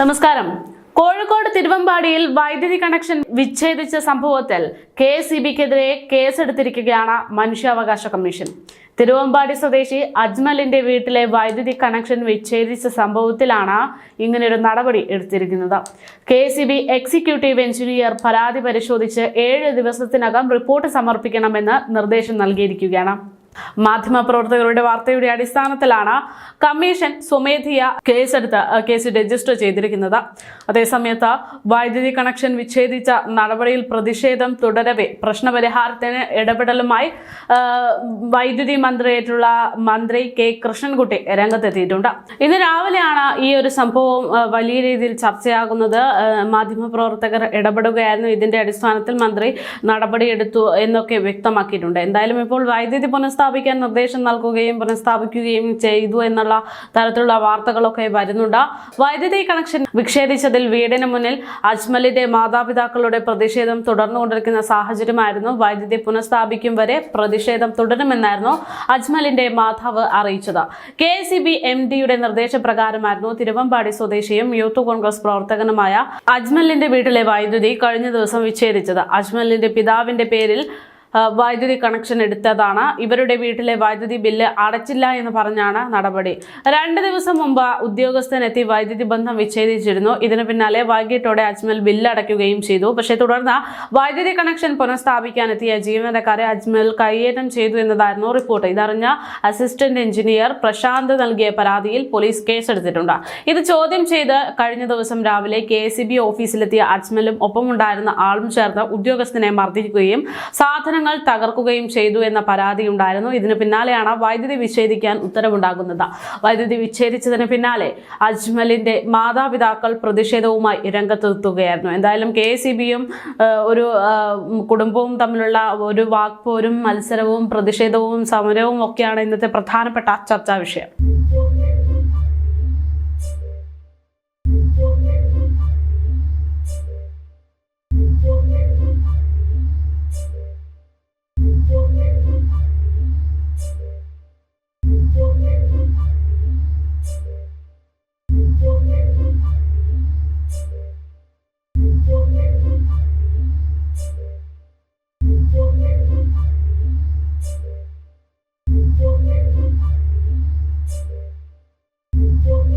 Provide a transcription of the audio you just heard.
നമസ്കാരം. കോഴിക്കോട് തിരുവമ്പാടിയിൽ വൈദ്യുതി കണക്ഷൻ വിച്ഛേദിച്ച സംഭവത്തിൽ കെ ഇ ബിക്കെതിരെ കേസെടുത്തിരിക്കുകയാണ് മനുഷ്യാവകാശ കമ്മീഷൻ. തിരുവമ്പാടി സ്വദേശി അജ്മലിന്റെ വീട്ടിലെ വൈദ്യുതി കണക്ഷൻ വിച്ഛേദിച്ച സംഭവത്തിലാണ് ഇങ്ങനെയൊരു നടപടി എടുത്തിരിക്കുന്നത്. K C B executive engineer പരാതി പരിശോധിച്ച് ഏഴ് ദിവസത്തിനകം റിപ്പോർട്ട് സമർപ്പിക്കണമെന്ന് നിർദ്ദേശം നൽകിയിരിക്കുകയാണ്. മാധ്യമപ്രവർത്തകരുടെ വാർത്തയുടെ അടിസ്ഥാനത്തിലാണ് കമ്മീഷൻ സ്വമേധിയ കേസെടുത്ത് കേസ് രജിസ്റ്റർ ചെയ്തിരിക്കുന്നത്. അതേസമയത്ത് വൈദ്യുതി കണക്ഷൻ വിച്ഛേദിച്ച നടപടിയിൽ പ്രതിഷേധം തുടരവെ പ്രശ്നപരിഹാരത്തിന് ഇടപെടലുമായി വൈദ്യുതി മന്ത്രിയായിട്ടുള്ള മന്ത്രി കെ കൃഷ്ണൻകുട്ടി രംഗത്തെത്തിയിട്ടുണ്ട്. ഇന്ന് രാവിലെയാണ് ഈ ഒരു സംഭവം വലിയ രീതിയിൽ ചർച്ചയാകുന്നത്. മാധ്യമപ്രവർത്തകർ ഇടപെടുകയായിരുന്നു. ഇതിന്റെ അടിസ്ഥാനത്തിൽ മന്ത്രി നടപടിയെടുത്തു എന്നൊക്കെ വ്യക്തമാക്കിയിട്ടുണ്ട്. എന്തായാലും ഇപ്പോൾ വൈദ്യുതി പുനഃസ്ഥാപിക്കാൻ നിർദ്ദേശം നൽകുകയും പുനഃസ്ഥാപിക്കുകയും ചെയ്തു എന്നുള്ള തരത്തിലുള്ള വാർത്തകളൊക്കെ വരുന്നുണ്ട്. വൈദ്യുതി കണക്ഷൻ വിക്ഷേപിച്ചതിൽ വീടിന് മുന്നിൽ അജ്മലിന്റെ മാതാപിതാക്കളുടെ പ്രതിഷേധം തുടർന്നുകൊണ്ടിരിക്കുന്ന സാഹചര്യമായിരുന്നു. വൈദ്യുതി പുനഃസ്ഥാപിക്കും വരെ പ്രതിഷേധം തുടരുമെന്നായിരുന്നു അജ്മലിന്റെ മാതാവ് അറിയിച്ചത്. കെ ഇ ബി എം ഡിയുടെ നിർദ്ദേശപ്രകാരമായിരുന്നു തിരുവമ്പാടി സ്വദേശിയും യൂത്ത് കോൺഗ്രസ് പ്രവർത്തകനുമായ അജ്മലിന്റെ വീട്ടിലെ വൈദ്യുതി കഴിഞ്ഞ ദിവസം വിച്ഛേദിച്ചത്. അജ്മലിന്റെ പിതാവിന്റെ പേരിൽ വൈദ്യുതി കണക്ഷൻ എടുത്തതാണ്. ഇവരുടെ വീട്ടിലെ വൈദ്യുതി ബില്ല് അടച്ചില്ല എന്ന് പറഞ്ഞാണ് നടപടി. രണ്ട് ദിവസം മുമ്പ് ഉദ്യോഗസ്ഥനെത്തി വൈദ്യുതി ബന്ധം വിച്ഛേദിച്ചിരുന്നു. ഇതിനു പിന്നാലെ വൈകിട്ടോടെ അജ്മൽ ബില്ല് അടയ്ക്കുകയും ചെയ്തു. പക്ഷേ തുടർന്ന് വൈദ്യുതി കണക്ഷൻ പുനഃസ്ഥാപിക്കാനെത്തിയ ജീവനക്കാരെ അജ്മൽ കൈയേറ്റം ചെയ്തു എന്നതായിരുന്നു റിപ്പോർട്ട്. ഇതറിഞ്ഞ അസിസ്റ്റന്റ് എഞ്ചിനീയർ പ്രശാന്ത് നൽകിയ പരാതിയിൽ പോലീസ് കേസെടുത്തിട്ടുണ്ട്. ഇത് ചോദ്യം ചെയ്ത് കഴിഞ്ഞ ദിവസം രാവിലെ കെ ഓഫീസിലെത്തിയ അജ്മലും ഒപ്പമുണ്ടായിരുന്ന ആളും ചേർന്ന് ഉദ്യോഗസ്ഥനെ മർദ്ദിക്കുകയും സാധനങ്ങൾ തകർക്കുകയും ചെയ്തു എന്ന പരാതി ഉണ്ടായിരുന്നു. ഇതിന് പിന്നാലെയാണ് വൈദ്യുതി വിച്ഛേദിക്കാൻ ഉത്തരവുണ്ടാകുന്നത്. വൈദ്യുതി വിച്ഛേദിച്ചതിന് പിന്നാലെ അജ്മലിന്റെ മാതാപിതാക്കൾ പ്രതിഷേധവുമായി രംഗത്തെത്തുകയായിരുന്നു. എന്തായാലും കെ എസ് ഒരു കുടുംബവും തമ്മിലുള്ള ഒരു വാക്പോരും മത്സരവും പ്രതിഷേധവും സമരവും ഒക്കെയാണ് ഇന്നത്തെ പ്രധാനപ്പെട്ട ചർച്ചാ വിഷയം. important.